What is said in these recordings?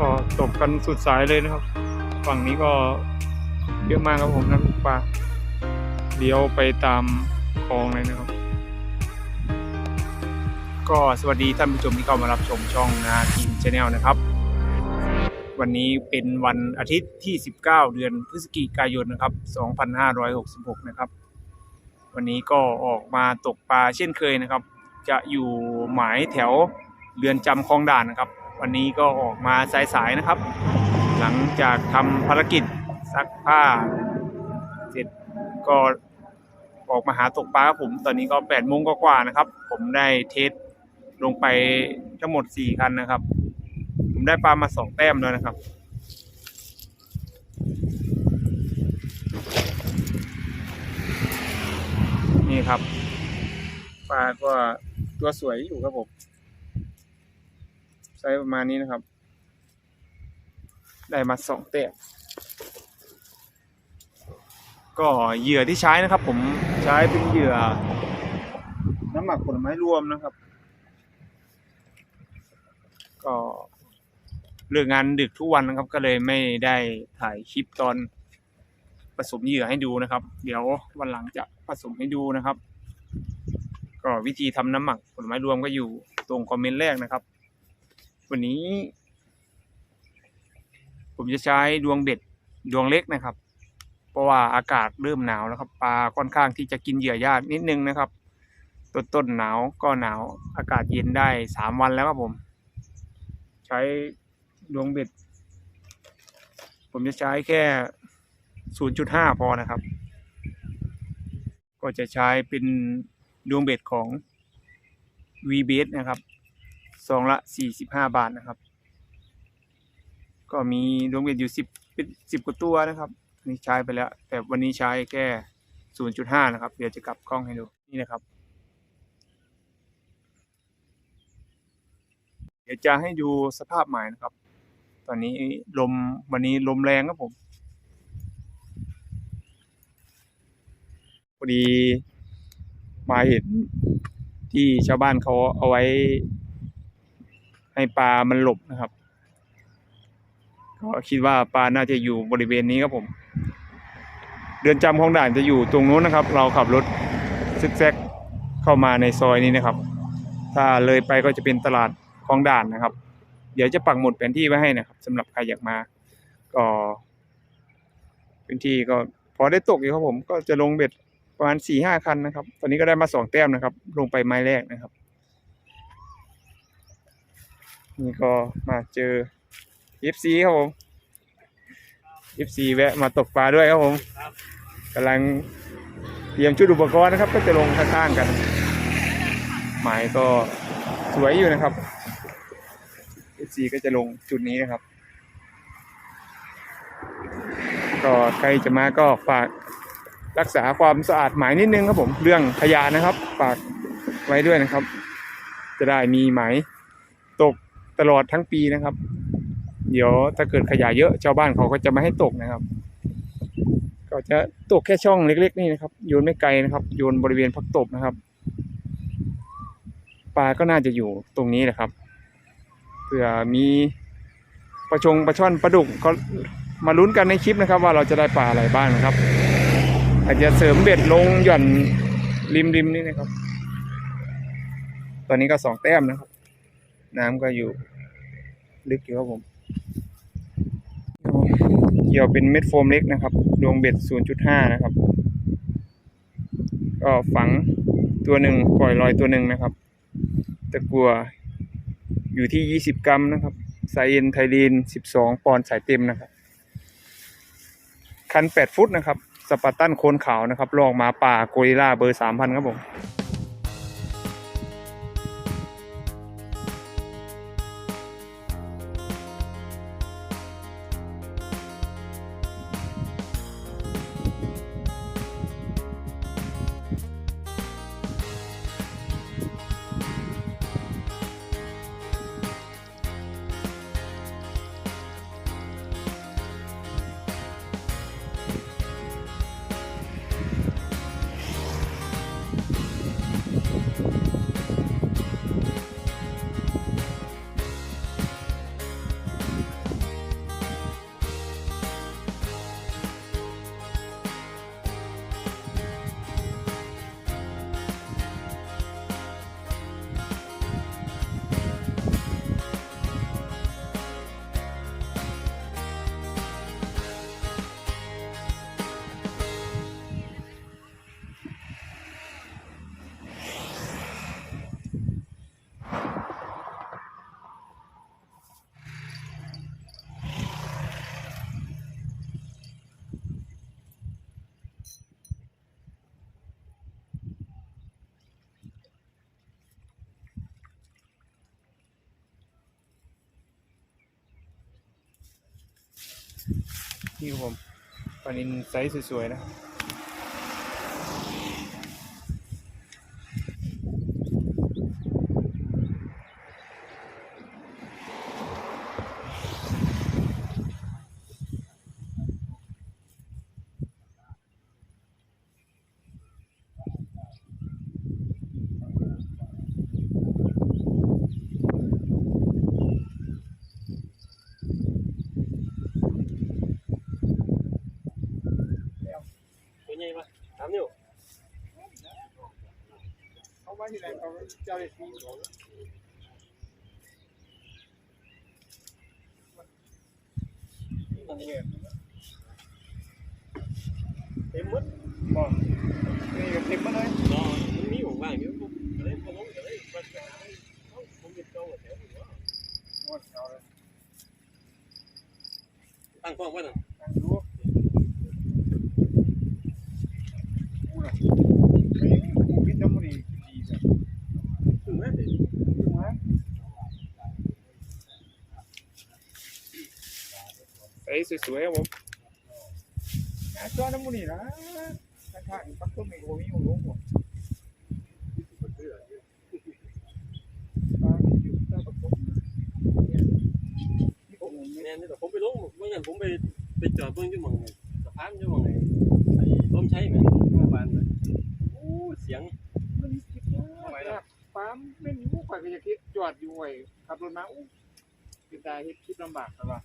ก็ตกกันสุดสายเลยนะครับ ฝั่งนี้ก็เยอะมากครับผมน้ำปลาเลี้ยวไปตามคลองเลยนะครับ ก็สวัสดีท่านผู้ชมที่เข้ามารับชมช่องนาทีมชาแนลนะครับ วันนี้เป็นวันอาทิตย์ที่ 19 เดือนพฤศจิกายนนะครับ 2566 นะครับ วันนี้ก็ออกมาตกปลาเช่นเคยนะครับ จะอยู่หมายแถวเรือนจำคลองด่านนะครับ วันนี้ก็ออกมาสายๆนะครับ หลังจากทำภารกิจซักผ้า เสร็จก็ออกมาหาตกปลาครับผม ตอนนี้ก็8โมงกว่าๆนะครับ ผมได้เทสลงไปทั้งหมด4คันนะครับ ผมได้ปลามา2แต้มแล้วนะครับนี่ครับปลาก็ตัวสวยอยู่ครับผม ไซส์ประมาณนี้นะครับ ได้มาสองแต้มก็เหยื่อที่ใช้นะครับ ผมใช้เป็นเหยื่อ น้ำหมักผลไม้รวมนะครับ ก็เลิกงานดึกทุกวันนะครับ ก็เลยไม่ได้ถ่ายคลิปตอนผสมเหยื่อให้ดูนะครับ เดี๋ยววันหลังจะผสมให้ดูนะครับ ก็วิธีทำน้ำหมักผลไม้รวมก็อยู่ตรงคอมเมนต์แรกนะครับ วันนี้ ผมจะใช้ดวงเบ็ดดวงเล็กนะครับ เพราะว่าอากาศเริ่มหนาวแล้วครับปลาค่อนข้างที่จะกินเหยื่อยากนิดนึงนะครับต้นต้นหนาวก็หนาว อากาศเย็นได้สามวันแล้วครับผม ใช้ดวงเบ็ด ผมจะใช้แค่0.5พอนะครับ ก็จะใช้เป็นดวงเบ็ดของ v b s นะครับ ซองละ45บาทนะครับ ก็มีดวงเบ็ดอยู่10เป็น10กว่าตัวนะครับนนี่ใช้ไปแล้ว แต่วันนี้ใช้แค่0.5นะครับ เดี๋ยวจะกลับกล้องให้ดูนี่นะครับ เดี๋ยวจะให้ดูสภาพหมายนะครับ ตอนนี้ลมวันนี้ลมแรงครับผมพอดีมาเห็นที่ชาวบ้านเขาเอาไว้ ให้ปลามันหลบนะครับก็คิดว่าปลาน่าจะอยู่บริเวณนี้ครับผมเรือนจำของด่านจะอยู่ตรงนู้นนะครับ เราขับรถซึกแซกเข้ามาในซอยนี้นะครับ ถ้าเลยไปก็จะเป็นตลาดคลองด่านนะครับ เดี๋ยวจะปักหมุดแผนที่ไว้ให้นะครับสำหรับใครอยากมา ก็พื้นที่ก็พอได้ตกอยู่ครับผม ก็จะลงเบ็ดประมาณสี่ห้าคันนะครับ ตอนนี้ก็ได้มาสองแต้มนะครับ ลงไปไม้แรกนะครับ นี่ก็มาเจอ FC ครับผม FC แวะมาตกปลาด้วยครับผมกำลังเตรียมชุดอุปกรณ์นะครับ ก็จะลงข้างๆกัน หมายก็สวยอยู่นะครับ FC ก็จะลงจุดนี้นะครับ ก็ใครจะมาก็ฝากรักษาความสะอาดหมายนิดนึงครับผม เรื่องขยะนะครับ ฝากไว้ด้วยนะครับ จะได้มีหมาย ตลอดทั้งปีนะครับ เดี๋ยวถ้าเกิดขยะเยอะชาวบ้านเขาก็จะไม่ให้ตกนะครับ ก็จะตกแค่ช่องเล็ก ๆ นี่นะครับโยนไม่ไกลนะครับโยนบริเวณพักตบนะครับปลาก็น่าจะอยู่ตรงนี้แหละครับเผื่อมีปลาชงปลาช่อนปลาดุกก็มาลุ้นกันในคลิปนะครับ ว่าเราจะได้ปลาอะไรบ้างนะครับ อาจจะเสริมเบ็ดลงหย่อนริมริมๆนี่นะครับ ตอนนี้ก็สองแต้มนะครับ น้ำก็อยู่ ลึกอยู่ครับผมเกี่ยวเป็นเม็ดโฟมเล็กนะครับดวงเบ็ด 0.5 นะครับ ก็ฝังตัวหนึ่งปล่อยลอยตัวหนึ่งนะครับ ตะกัวอยู่ที่ 20 กรัมนะครับไซเอ็นไทลีน 12 ปอนด์สายเต็มนะครับ คัน 8 ฟุตนะครับ สปาร์ตันโคนขาวนะครับ ลองหมาป่าโกริลลาเบอร์ 3,000 ครับผม นี่ผมปลานินไซส์สวยๆนะครับ ตัวใหญ่ปะสามนิ้ว เอาไว้ที่ไหนเอาเจ้าเด็กที่ตัวนี้เต็มหมด บอกนี่ก็เต็มมาเลย รอมันมีอยู่ว่างอยู่ผมก็เลยพอลงก็เลยมาหาเอ้าผมเป็นเจ้าแถวนี้ว่า หมดเอาเลย ตั้งกล้องไว้หน่อย ตั้งดูอู้น่ะเฮ้ยกินน้ำมันนี่ดีจ้ะ ถึงแม้แต่ ดูฮะไซ ส์สวยๆครับผมหาจ้อน้ำมันนี่นะข้างๆปักต้นไม้โอ้มีอยู่ลงหมดปลาที่อยู่ใต้ปักต้นนี่ผมเนี่ยแน่นี่แต่ผมไปลงเมื่อนั้นผมไปไปจอดเบิ่งอยู่หม่องสะพานอยู่หม่องไอ้ไอ้ล้มใช้แม่นเมื่อวานเลยโอ้เสียงมันคิดว่าปั๊มไม่มีผู้ข่อยก็จะคิดจอดอยู่ไว้ขับรถมาอู้เป็นตาเฮ็ดคลิปลำบากแต่ว่า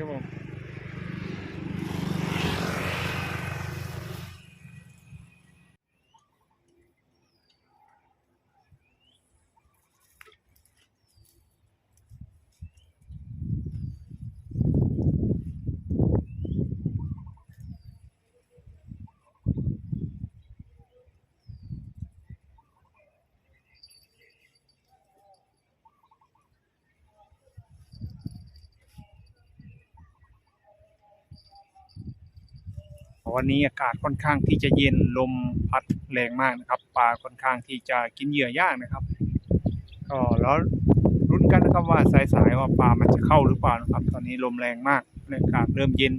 นี่ วันนี้อากาศค่อนข้างที่จะเย็นลมพัดแรงมากนะครับปลาค่อนข้างที่จะกินเหยื่อยากนะครับก็แล้วรุ้นกันนะครับว่าสายๆว่าปลามันจะเข้าหรือเปล่านะครับ ตอนนี้ลมแรงมากอากาศเริ่มเย็น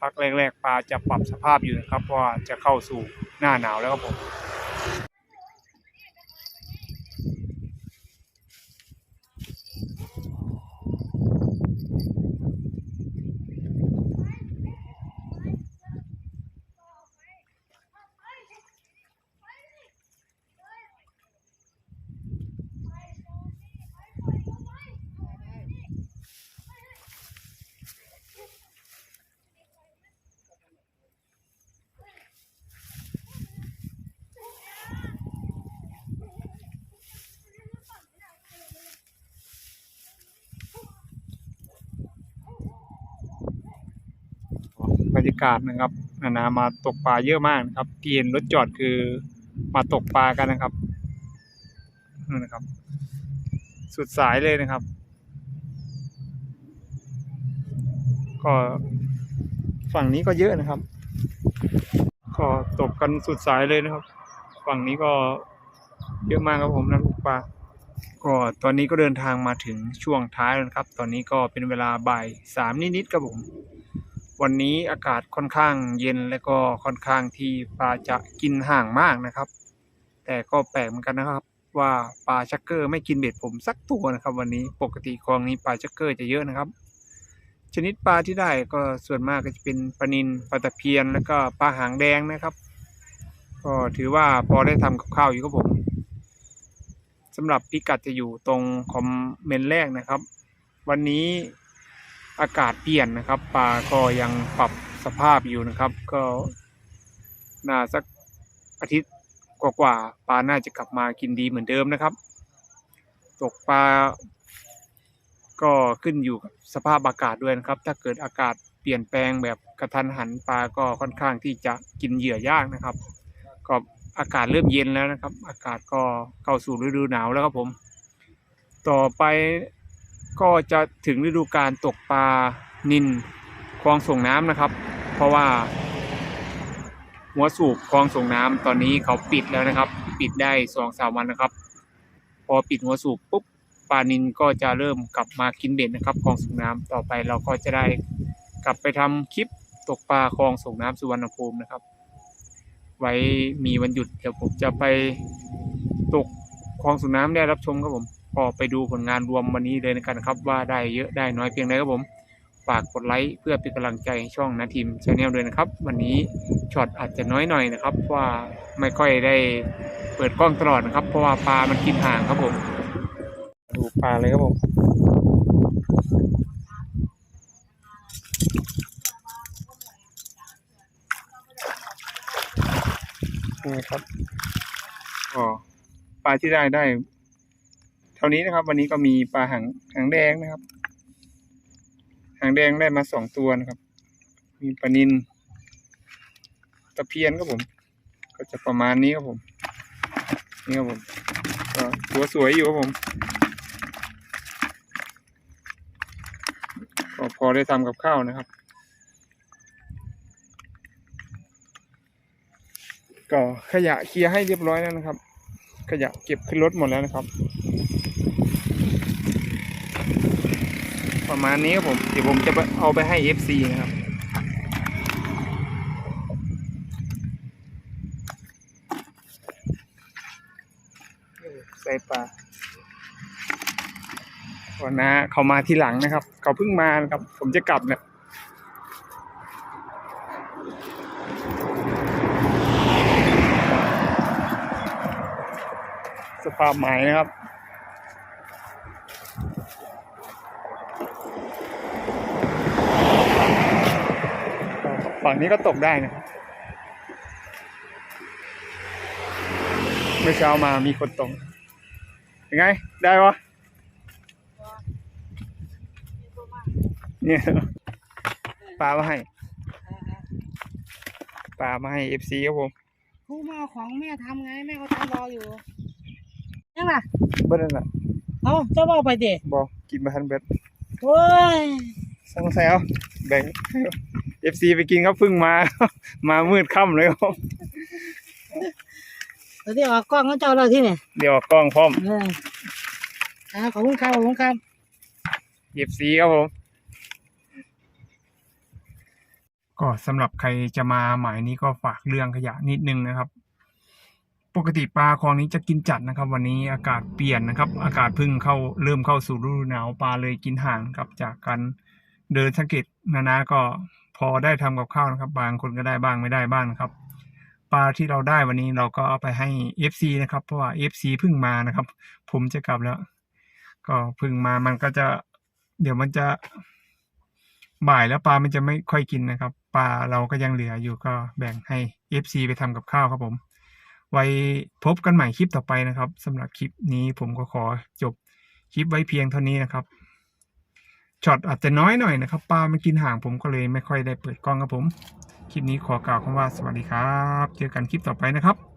พักแรกๆปลาจะปรับสภาพอยู่นะครับว่าจะเข้าสู่หน้าหนาวแล้วครับผม บ รยากาศนะครับนานามาตกปลาเยอะมากนะครับ ที่เห็นรถจอดคือมาตกปลากันนะครับนั่นนะครับ สุดสายเลยนะครับ ก็ฝั่งนี้ก็เยอะนะครับ ก็ตกกันสุดสายเลยนะครับ ฝั่งนี้ก็เยอะมากครับผมนักตกปลาก็ตอนนี้ก็เดินทางมาถึงช่วงท้ายแล้วครับ ตอนนี้ก็เป็นเวลาบ่ายสามนิดๆครับผม วันนี้อากาศค่อนข้างเย็นและก็ค่อนข้างที่ปลาจะกินห่างมากนะครับ แต่ก็แปลกเหมือนกันนะครับ ว่าปลาชักเกอร์ไม่กินเบ็ดผมสักตัวนะครับ วันนี้ปกติคลองนี้ปลาชักเกอร์จะเยอะนะครับ ชนิดปลาที่ได้ก็ส่วนมากก็จะเป็นปลานิลปลาตะเพียนแล้วก็ปลาหางแดงนะครับ ก็ถือว่าพอได้ทำกับข้าวอยู่ครับผมสำหรับพิกัดจะอยู่ตรงคอมเมนต์แรกนะครับ วันนี้ อากาศเปลี่ยนนะครับปลาก็ยังปรับสภาพอยู่นะครับ ก็น่าสักอาทิตย์กว่าๆปลาน่าจะกลับมากินดีเหมือนเดิมนะครับ ตกปลาก็ขึ้นอยู่กับสภาพอากาศด้วยนะครับ ถ้าเกิดอากาศเปลี่ยนแปลงแบบกระทันหันปลาก็ค่อนข้างที่จะกินเหยื่อยากนะครับ ก็อากาศเริ่มเย็นแล้วนะครับ อากาศก็เข้าสู่ฤดูหนาวแล้วครับผม ต่อไป ก็จะถึงฤดูการตกปลานินคลองส่งน้ำนะครับ เพราะว่าหัวสูบคลองส่งน้ำตอนนี้เขาปิดแล้วนะครับ ปิดได้สองสามวันนะครับ พอปิดหัวสูบปุ๊บปลานินก็จะเริ่มกลับมากินเบ็ดนะครับคลองส่งน้ำต่อไปเราก็จะได้กลับไปทำคลิปตกปลาคลองส่งน้ำสุวรรณภูมินะครับ ไว้มีวันหยุดเดี๋ยวผมจะไปตกคลองส่งน้ำได้รับชมครับผม ก็ไปดูผลงานรวมวันนี้เลยกันนะครับ ว่าได้เยอะได้น้อยเพียงใดครับผม ฝากกดไลค์เพื่อเป็นกำลังใจให้ช่องนาทีมชาแนลด้วยนะครับ วันนี้ช็อตอาจจะน้อยหน่อยนะครับว่าไม่ค่อยได้เปิดกล้องตลอดนะครับ เพราะว่าปลามันกินห่างครับผม ดูปลาเลยครับผมนี่ครับอ๋อปลาที่ได้ได้ เท่านี้นะครับ วันนี้ก็มีปลาหางหางแดงนะครับ หางแดงได้มาสองตัวนะครับ มีปลานินตะเพียนครับผม ก็จะประมาณนี้ครับผม นี่ครับผมก็ตัวสวยอยู่ครับผมก็พอได้ทำกับข้าวนะครับก็ขยะเคลียร์ให้เรียบร้อยแล้วนะครับ ขยะเก็บขึ้นรถหมดแล้วนะครับ ประมาณนี้ครับผมเดี๋ยวผมจะเอาไปให้ FC นะครับใส่ปลาก่อนนะเขามาทีหลังนะครับ เขาเพิ่งมานะครับ ผมจะกลับเนี่ย สภาพใหม่นะครับ ฝั่งนี้ก็ตกได้นะครับเมื่อเช้ามามีคนตกยังไง ได้วะเนี่ยปลามาให้ปลามาให้เอฟซีครับผมครูมาเอาของแม่ทำไง แม่เขาทำรออยู่ ยังล่ะเบิ้ลนั่นแหละเอาเจ้าบอกไปดิบอกกินมาทันเบ็ดโอ้ยสงสัยเอาแบ่งเอฟซีไปกินครับเพิ่งมา มามืดค่ำเลยครับเดี๋ยวที่ออกกล้องเขาเจ้าเราที่เนี่ยเดี๋ยวออกกล้องพร้อมเอออ่าขอบคุณครับขอบคุณครับเอฟซีครับผมก็สำหรับใครจะมาหมายนี้ก็ฝากเรื่องขยะนิดนึงนะครับ ปกติปลาคลองนี้จะกินจัดนะครับ วันนี้อากาศเปลี่ยนนะครับ อากาศเพิ่งเข้าเริ่มเข้าสู่ฤดูหนาวปลาเลยกินห่างครับจากการเดินสังเกตนานาก็พอได้ทำกับข้าวนะครับ บางคนก็ได้บ้างไม่ได้บ้างนะครับ ปลาที่เราได้วันนี้เราก็เอาไปให้ FC นะครับ เพราะว่า FC เพิ่งมานะครับ ผมจะกลับแล้ว ก็เพิ่งมามันก็จะ เดี๋ยวมันจะบ่ายแล้วปลามันจะไม่ค่อยกินนะครับ ปลาเราก็ยังเหลืออยู่ก็แบ่งให้ FC ไปทำกับข้าวครับผม ไว้พบกันใหม่คลิปต่อไปนะครับสำหรับคลิปนี้ผมก็ขอจบคลิปไว้เพียงเท่านี้นะครับช็อตอาจจะน้อยหน่อยนะครับปลามันกินห่างผมก็เลยไม่ค่อยได้เปิดกล้องครับผม คลิปนี้ขอกล่าวคำว่าสวัสดีครับ เจอกันคลิปต่อไปนะครับ